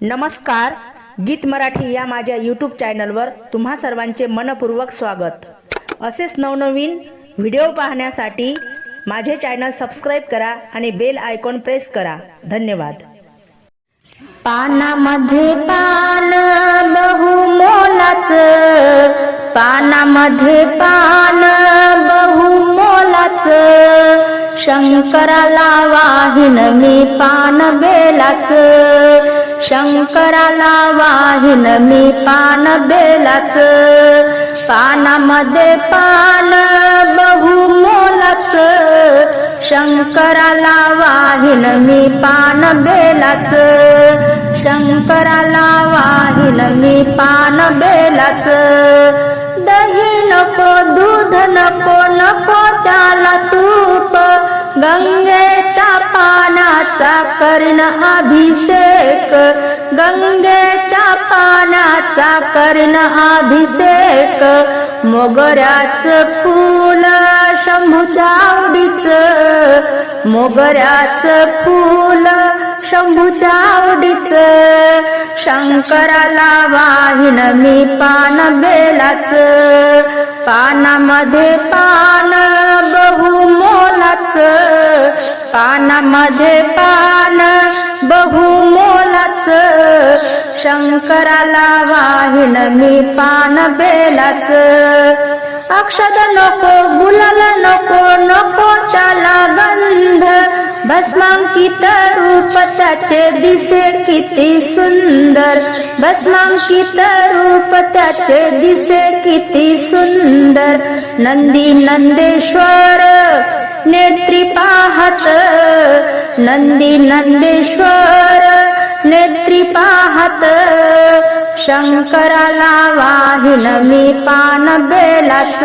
नमस्कार गीत मराठी या माझ्या यूट्यूब चॅनलवर तुम्हा सर्वांचे मनपूर्वक स्वागत. असेच नवनवीन व्हिडिओ पाहण्यासाठी माझे चॅनल सबस्क्राईब करा आणि बेल आयकॉन प्रेस करा. धन्यवाद. पानामध्ये पान बहुमोलाच. पानामध्ये पान बहुमोलाच. शंकराला वाहिन मी पान बेलाच शंकराला वाहिन मी पान बेलाच. पानामध्ये पान बहुमोलाच शंकराला वाहिन मी पान बेलाच. शंकराला वाहिन मी पान बेलाच. दही नको दूध नको नको त्याला तूप. गंगेच्या पानाचा कर्ण अभिषेक. गंगेच्या पानाचा कर्ण अभिषेक. मोगऱ्याच फूल शंभूच्या आवडीच. मोगऱ्याच फूल शंभूच्या आवडीच. शंकराला वाहिन मी पान बेलाच. पानामध्ये पान बहुमोलाच. पानामध्ये पान बहुमोलाच. शंकराला वाहिन मी पान बेलाच. अक्षद नको गुलाल नको नको त्याला गंध. भस्मांकित रूप त्याचे दिसे किती सुंदर. भस्मांकित रूप त्याचे दिसे किती सुंदर. नंदी नंदेश्वर नेत्री पाहत. नंदी नंदेश्वर नेत्री पाहत. शंकराला वाहिन मी पान बेलाच.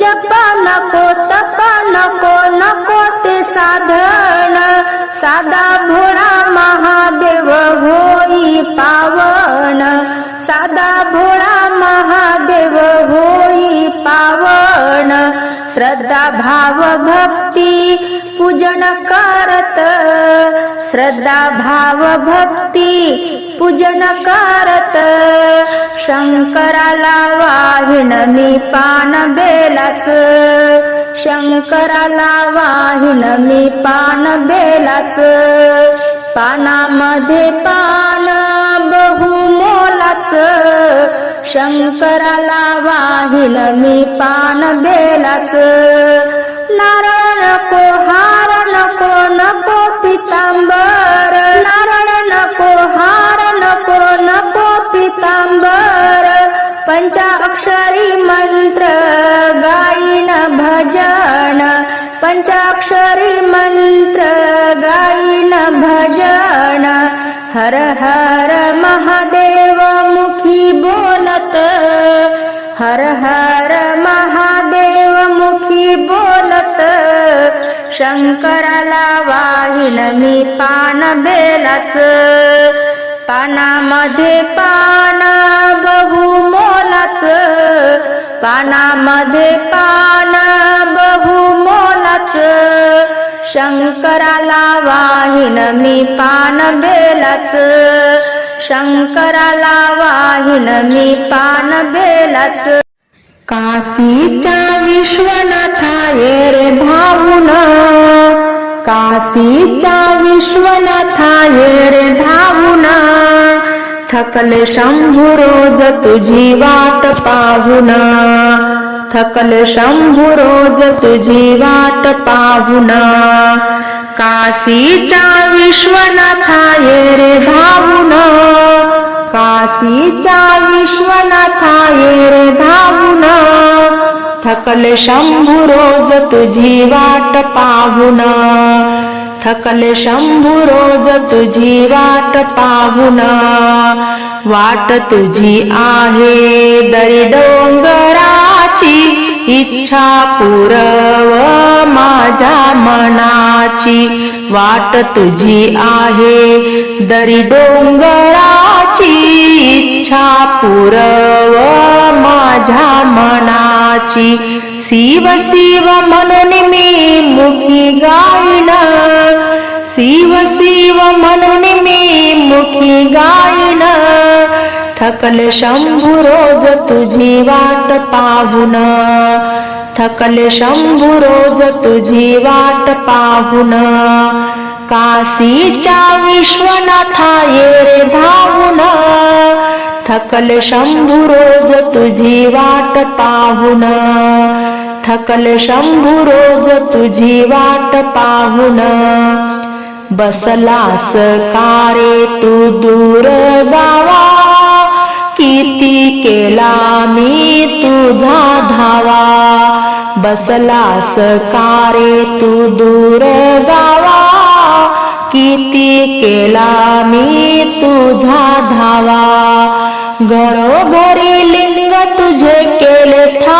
जपा नको तपा नको नको ते साधन. साधा भोळा महादेव होई पावन. साधा भोळा महादेव होई पावन. श्रद्धा भाव भक्ती पूजन करत. श्रद्धा भाव भक्ती पूजन करत. शंकराला वाहिन मी पान बेलाच. शंकराला वाहिन मी पान बेलाच. पानामध्ये पान मोलाच. शंकराला वाहिन मी पान बेलाच. नारळ नको हार नको नको पितांबर. नारळ नको हार नको नको पितांबर. पंचाक्षरी मंत्र गाईन भजन. पंचाक्षरी मंत्र गाईन भजन. हर हर शंकराला वाहिन मी पान बेलाच. पानामध्ये पान बहुमोलाच पानामध्ये पान बहुमोलाच शंकराला वाहिन मी पान बेलाच. शंकराला वाहिन मी पान बेलाच. काशीच्या विश्वनाथाय काशीच्या विश्वनाथाये रे धावून. थकले शंभू रोज तुझी वाट पाहून. थकले शंभू रोज तुझी वाट पाहून. काशीच्या विश्वनाथाये रे धावून. काशीच्या विश्वनाथाये रे धावून. थकले शंभू रोज तुझी वाट पाहून. थकले शंभू रोज तुझी वाट पाहून. वाट तुझी आहे दरी डोंगराची इच्छा पुरव माझ्या मनाची. वाट तुझी आहे दरी डोंगराची इच्छा पुरव माझ्या मनाची. शिव शिव म्हणून मी मुखी गायना। शिव शिव म्हणून मी मुखी गायना। थकल शंभू रोज तुझी वाट पाहून। थकल शंभू रोज तुझी वाट पाहून। काशीच्या विश्वनाथा ये रे धावून। थकल शंभू रोज तुझी वाट पाहून। थकल शंभू रोज तुझी वाट पाहून. बसलास कारे तू दूर गावा किती केला मी तुझा धावा. बसलास कारे तू दूर गावा किती केला मी तुझा धावा. घरोघरी लिंग तुझे केले स्था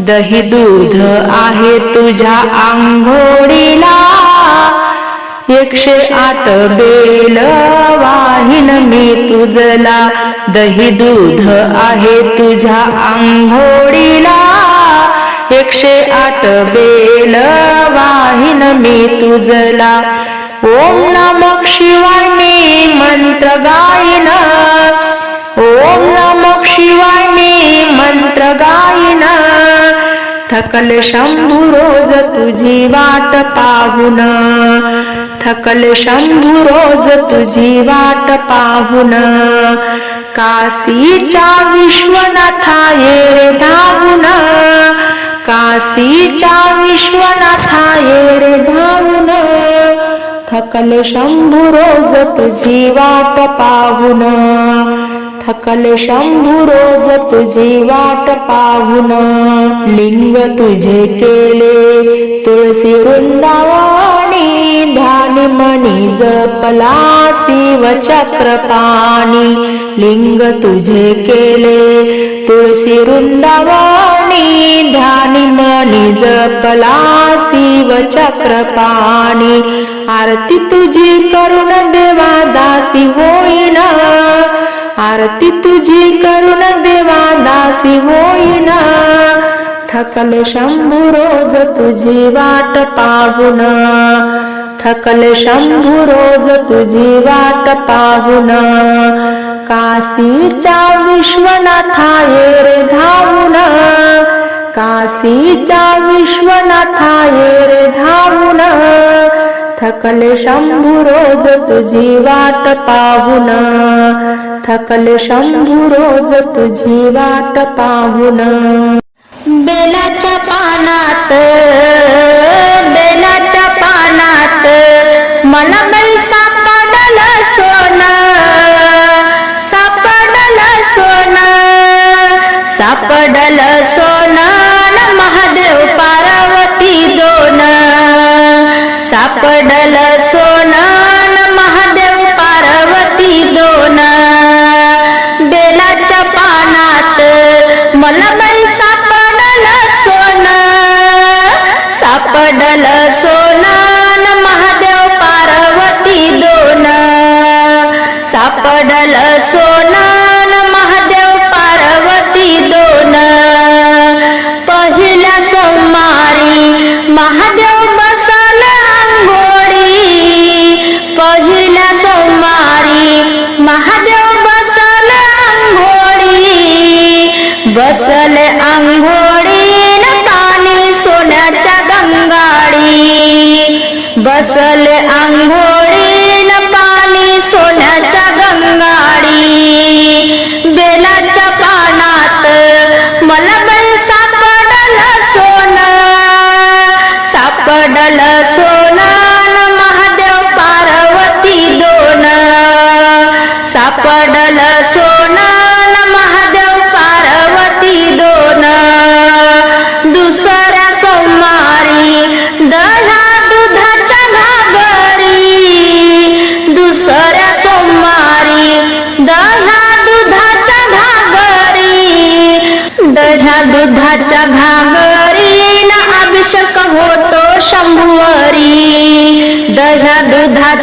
दही दूध आहे तुझ्या आंघोळीला. एकशे आठ बेल वाहिन मी तुझला. दही दूध आहे तुझ्या आंघोळीला. एकशे आठ बेल वाहिन मी तुझला. ओम नमक शिवाय मी मंत्र गायन. ओम थकल शंभू रोज तुझी वाट पाहून. थकल शंभू रोज तुझी वाट पाहून. काशीच्या विश्वनाथा ये रे धावून. काशीच्या विश्वनाथा ये रे धावून. थकल शंभू रोज तुझी वाट पाहून. थकल शंभू रोज तुझी वाट पाहून. लिंग तुझे केले. तुळशी वृंदावाणी ध्यान मणी जपला शिव चक्रपाणी. लिंग तुझे केले. तुळशी वृंदावाणी ध्यान मणी जपला शिव चक्रपाणी. आरती तुझी करुण देवा दासी होईना. आरती तुझी करुण देवा दासी होईना. थकल शंभू रोज तुझी वाट पाहून. थकल शंभू रोज तुझी वाट पाहून. काशीच्या विश्वनाथा ये रे धावून. काशीच्या विश्वनाथा ये रे धावून. थकले शंभू रोज तुझी वाट पाहून. थकले शंभू रोज तुझी वाट पाहून. बेलाच्या पानात बेलाच्या पानात मला बेल सापडल सोन. सापडल सोन. सापडल सोन. सापडल सोनान महादेव पार्वती दोन. बेलाच्या पानात मला बाई सापडल सोन. सापडल सोनान महादेव पार्वती दोन. सापडल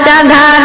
চাঁদা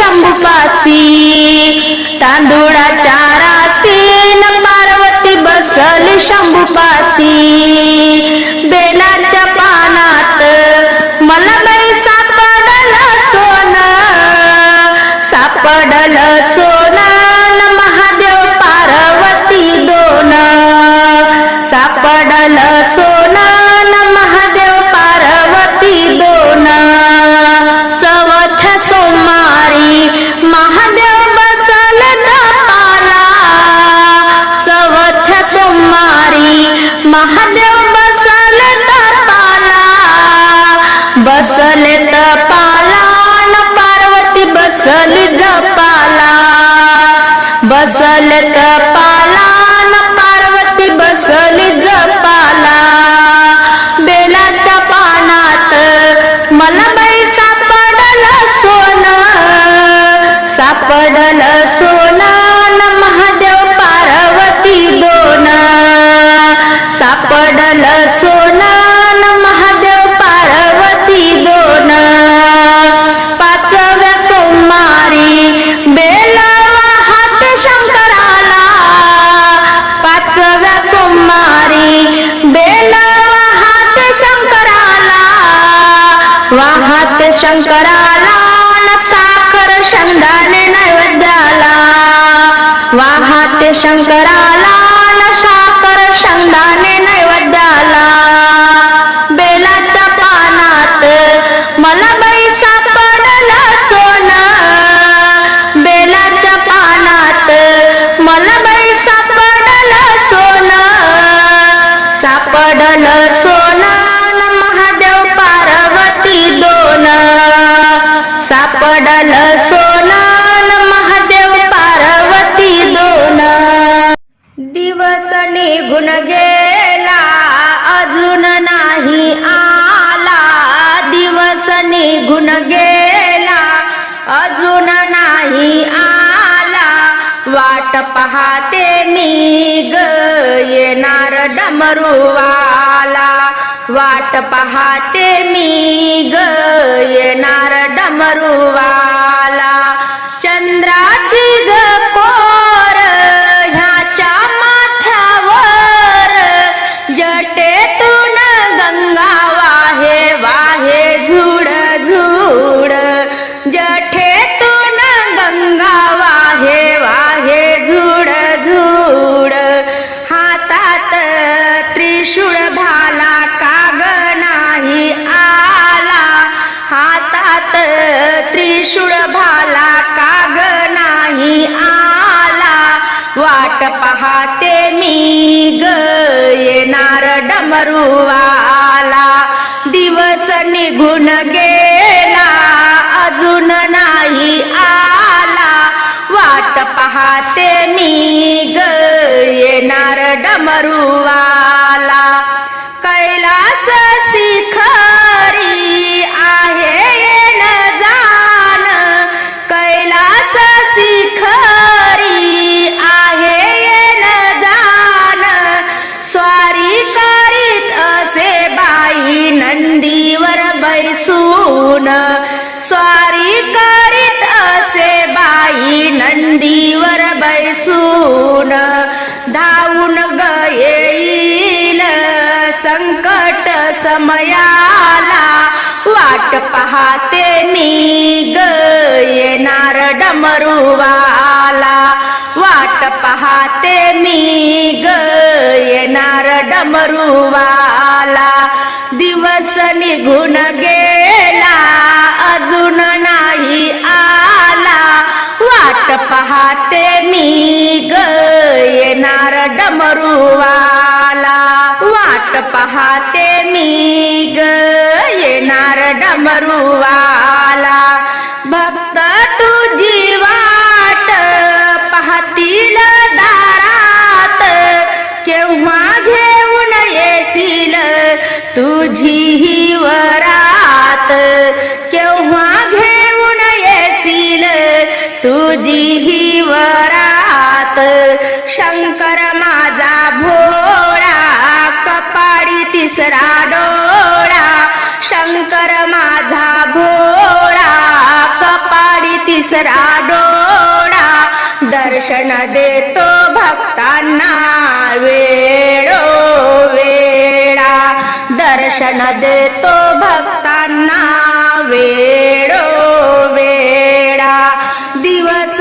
शंभू पासी وصلت पाद शंकराला न साखर शंगाने नैवेद्याला. वाहाते शंकराला न साखर शंगाने नैवेद्याला. अडल सोनान महादेव पार्वती दोन. दिवस निघून गेला अजून नाही आला. दिवस निघून गेला अजून नाही आला. वाट पाहते मी ग येणार डमरुवाला वाट पहाटे मी ग येणार डमरुवाला. चंद्राची ग वाट पाहते मी ग येणार डमरुवाला. दिवस निघून गेला अजून नाही आला. वाट पाहते मी ग येणार डमरुवा नंदीवर बैसून धावून ग येईल संकट समयाला वाट पाहते मी ग. येणार डमरुवाला. वाट पाहते मी ग. येणार डमरुवाला. दिवस निघून गे पाहते मी ग येणार डमरुवाला. वाट पाहते मी ग येणार डमरुवाला. भक्त तुझी वाट पाहतील दारात. केव्हा घेऊन येशील तुझी ही वरात? तुझी ही वरात शंकर माझा भोळा कपाडी तिसरा डोळा शंकर माझा भोळा कपाडी तिसरा डोळा दर्शन देतो भक्तांना वेळो वेळा. दर्शन देतो भक्तांना वेळो वेळा.